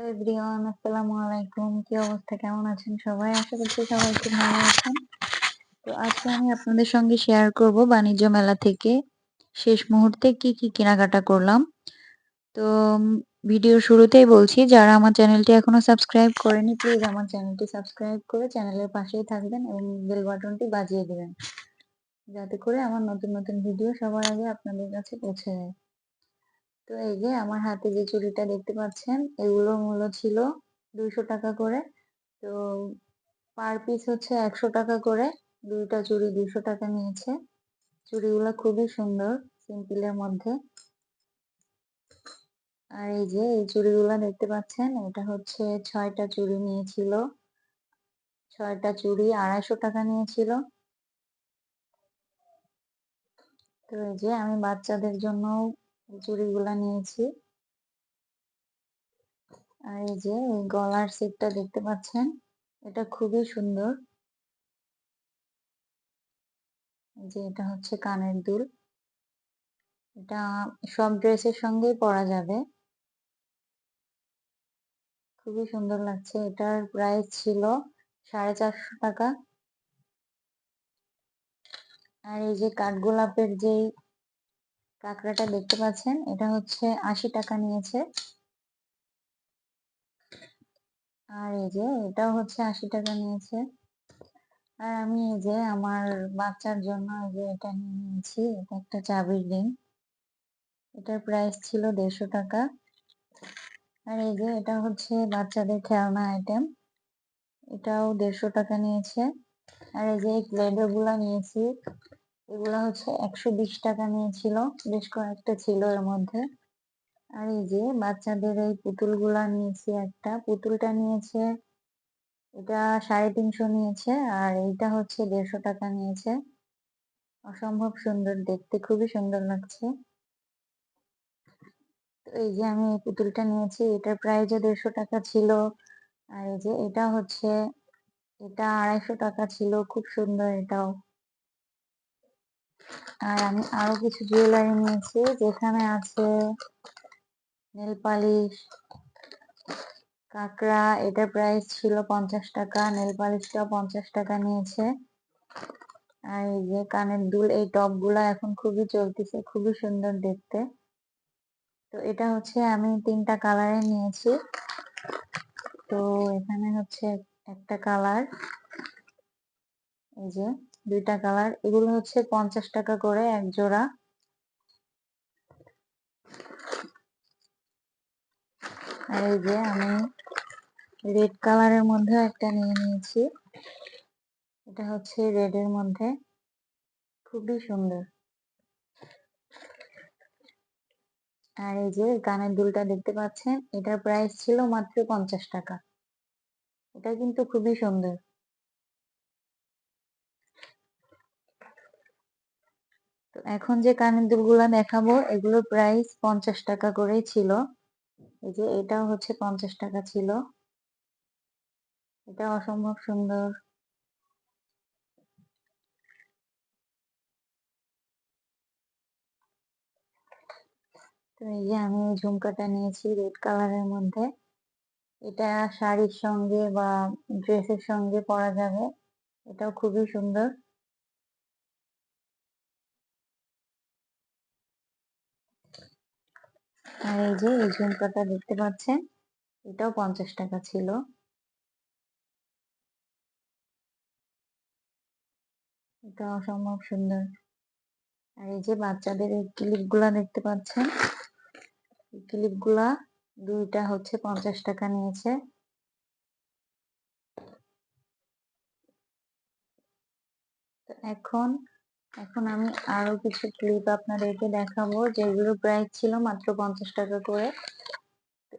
Hello everyone, আসসালামু আলাইকুম। কি অবস্থা? কেমন আছেন সবাই? আশা করছি সবাই খুব ভালো আছেন। তো আজকে আমি আপনাদের সঙ্গে শেয়ার করব বাণিজ্য মেলা থেকে। শেষ মুহূর্তে কি কি কেনাকাটা করলাম। তো ভিডিও শুরুতেই বলছি, যারা আমার চ্যানেলটি এখনও সাবস্ক্রাইব করেনি প্লিজ আমার চ্যানেলটি সাবস্ক্রাইব করে চ্যানেলের পাশেই থাকবেন এবং বেল বাটনটি বাজিয়ে দেবেন। যাতে করে আমার নতুন নতুন ভিডিও সবার আগে আপনাদের কাছে পৌঁছে যায়। তো এই যে আমার হাতে যে চুড়িটা দেখতে পাচ্ছেন, এগুলোর মূল্য ছিল দুইশো টাকা করে। তো পার পিস হচ্ছে একশো টাকা করে। দুইটা চুড়ি দুইশো টাকা নিয়েছে। চুড়িগুলো খুবই সুন্দর সিম্পলের মধ্যে। আর এই যে এই চুড়িগুলো দেখতে পাচ্ছেন, এটা হচ্ছে ছয়টা চুড়ি নিয়েছিল। ছয়টা চুড়ি আড়াইশো টাকা নিয়েছিল। তো এই যে আমি বাচ্চাদের জন্য চুড়িগুলা নিয়েছি। আর এই যে এই গলার সেটটা দেখতে পাচ্ছেন, এটা খুবই সুন্দর। যে এটা হচ্ছে কানের দুল। এটা সব ড্রেসের সঙ্গেই পরা যাবে। খুবই সুন্দর লাগছে। এটার প্রাইস ছিল সাড়ে চারশো টাকা। আর এই যে কাঠগোলাপের যেই কাঁকড়াটা দেখতে পাচ্ছেন, এটা হচ্ছে আশি টাকা নিয়েছে। আর এই যে এটাও হচ্ছে আশি টাকা নিয়েছে। আর আমি এই যে আমার বাচ্চার জন্য এই যে এটা নিয়ে নিয়েছি, এটা একটা চাবির রিং এটার প্রাইস ছিল দেড়শো টাকা। আর এই যে এটা হচ্ছে বাচ্চাদের খেলনা আইটেম এটাও দেড়শো টাকা নিয়েছে। আর এই যে প্লেডো গুলা নিয়েছি এগুলা হচ্ছে একশো বিশ টাকা নিয়েছিল, বেশ কয়েকটা ছিল এর মধ্যে। আর এই যে বাচ্চাদের এই পুতুলগুলা নিয়েছি একটা, পুতুলটা নিয়েছে, এটা সাড়ে তিনশো নিয়েছে আর এইটা হচ্ছে দেড়শো টাকা নিয়েছে। অসম্ভব সুন্দর, দেখতে খুবই সুন্দর লাগছে। তো এই যে আমি এই পুতুলটা নিয়েছি, এটার প্রাইসও দেড়শো টাকা ছিল। আর এই যে এটা হচ্ছে, এটা আড়াইশো টাকা ছিল, খুব সুন্দর এটাও। আর আমি আরও কিছু জুয়েলারি নিয়েছি, যেখানে আছে নেল পালিশ কাঁকড়া এটার প্রাইস ছিল পঞ্চাশ টাকা নেল পালিশটাও পঞ্চাশ টাকা নিয়েছে। আর এই যে কানের দুল, এই টপগুলা এখন খুবই চলতেছে, খুবই সুন্দর দেখতে। তো এটা হচ্ছে আমি তিনটা কালারে নিয়েছি। তো এখানে হচ্ছে একটা কালার এই যে। দুইটা কালার। এগুলো হচ্ছে পঞ্চাশ টাকা করে এক জোড়া। আর এই যে আমি রেড কালারের মধ্যে একটা নিয়ে নিয়েছি। এটা হচ্ছে রেড এর মধ্যে। খুবই সুন্দর। আর এই যে কানের দুলটা দেখতে পাচ্ছেন, এটার প্রাইস ছিল মাত্র পঞ্চাশ টাকা। এটা কিন্তু খুবই সুন্দর। এখন যে কানের দুলগুলা দেখাবো, এগুলোর প্রাইস পঞ্চাশ টাকা করেই ছিল। এই যে এটাও হচ্ছে পঞ্চাশ টাকা ছিল। এটা অসম্ভব সুন্দর। তো এই যে আমি ঝুমকাটা নিয়েছি রেড কালারের মধ্যে। এটা শাড়ির সঙ্গে বা ড্রেসের সঙ্গে পরা যাবে। এটাও খুবই সুন্দর। আর এই যে এই ঝুমকাটা দেখতে পাচ্ছেন, এটাও পঞ্চাশ টাকা ছিল। এটা অসম্ভব সুন্দর। আর এই যে বাচ্চাদের এই ক্লিপগুলা দেখতে পাচ্ছেন, এই ক্লিপগুলা দুইটা হচ্ছে পঞ্চাশ টাকা নিয়েছে। এখন এখন আমি আরও কিছু ক্লিপ আপনাদেরকে দেখাবো, যেগুলো প্রাইস ছিল মাত্র পঞ্চাশ টাকা করে।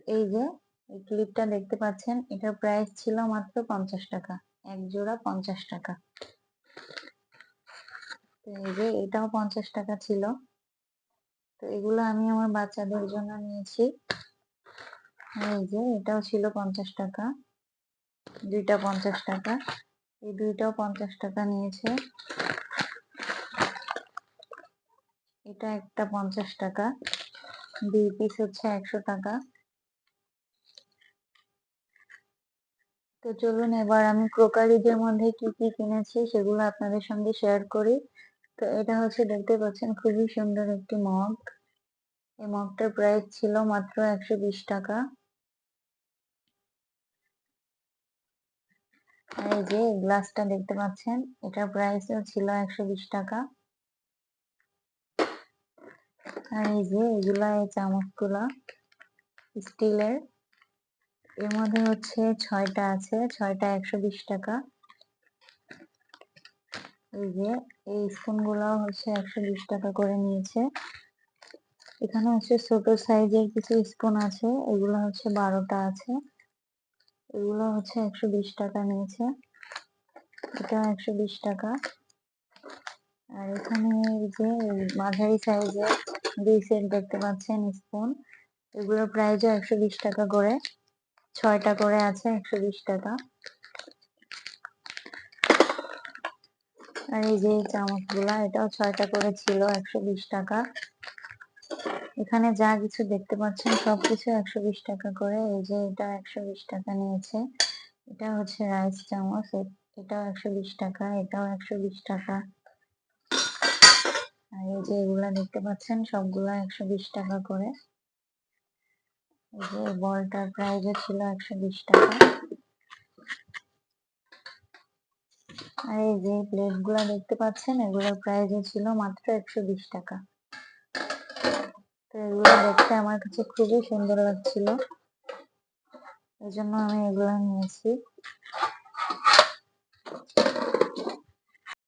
এই যে, এই ক্লিপটা দেখতে পাচ্ছেন এটার প্রাইস ছিল মাত্র পঞ্চাশ টাকা, এক জোড়া পঞ্চাশ টাকা। তো এই যে, এটাও পঞ্চাশ টাকা ছিল। তো এগুলো আমি আমার বাচ্চাদের জন্য নিয়েছি। এই যে, এটাও ছিল পঞ্চাশ টাকা, দুইটা পঞ্চাশ টাকা। এই দুইটাও পঞ্চাশ টাকা নিয়েছে। এটা একটা পঞ্চাশ টাকা। দুই পিস হচ্ছে একশো টাকা। তো চলুন এবার আমি ক্রোকারিজের মধ্যে কি কি কিনেছি সেগুলো আপনাদের সঙ্গে শেয়ার করি। তো এটা হচ্ছে দেখতে পাচ্ছেন খুবই সুন্দর একটি মগ। এই মগটার প্রাইস ছিল মাত্র একশো বিশ টাকা। এই যে গ্লাসটা দেখতে পাচ্ছেন, এটার প্রাইসও ছিল একশো বিশ টাকা। আর এই যে এগুলা এই চামচগুলা, স্টিলের। এর মধ্যে হচ্ছে ছয়টা আছে, ছয়টা একশো বিশ টাকা। এই যে এই স্পুন গুলাও হচ্ছে একশো বিশ টাকা করে নিয়েছে। এখানে হচ্ছে ছোট সাইজের কিছু স্পুন আছে, এগুলো হচ্ছে বারোটা আছে। এগুলো হচ্ছে একশো বিশ টাকা নিয়েছে। এটা একশো বিশ টাকা। আর এখানে যে মাঝারি সাইজের দুই দেখতে পাচ্ছেন স্পুন। এগুলোর প্রাইসও একশো বিশ টাকা করে। ছয়টা করে আছে, একশো বিশ টাকা। আর এই যে চামচগুলা, এটাও ছয়টা করে ছিল, একশো বিশ টাকা। এখানে যা কিছু দেখতে পাচ্ছেন, সবকিছু একশো বিশ টাকা করে। এই যে এটা একশো বিশ টাকা নিয়েছে। এটা হচ্ছে রাইস চামচ এটাও একশো বিশ টাকা, এটাও একশো বিশ টাকা। আর এই যে এগুলা দেখতে পাচ্ছেন, সবগুলা একশো বিশ টাকা করে। এই যে বলটার প্রাইসও ছিল একশো বিশ টাকা। আর এই যে প্লেটগুলা দেখতে পাচ্ছেন, এগুলোর প্রাইসও ছিল মাত্র একশো বিশ টাকা। তো এগুলো দেখতে আমার কাছে খুবই সুন্দর লাগছিল। এই জন্য আমি এগুলো নিয়েছি।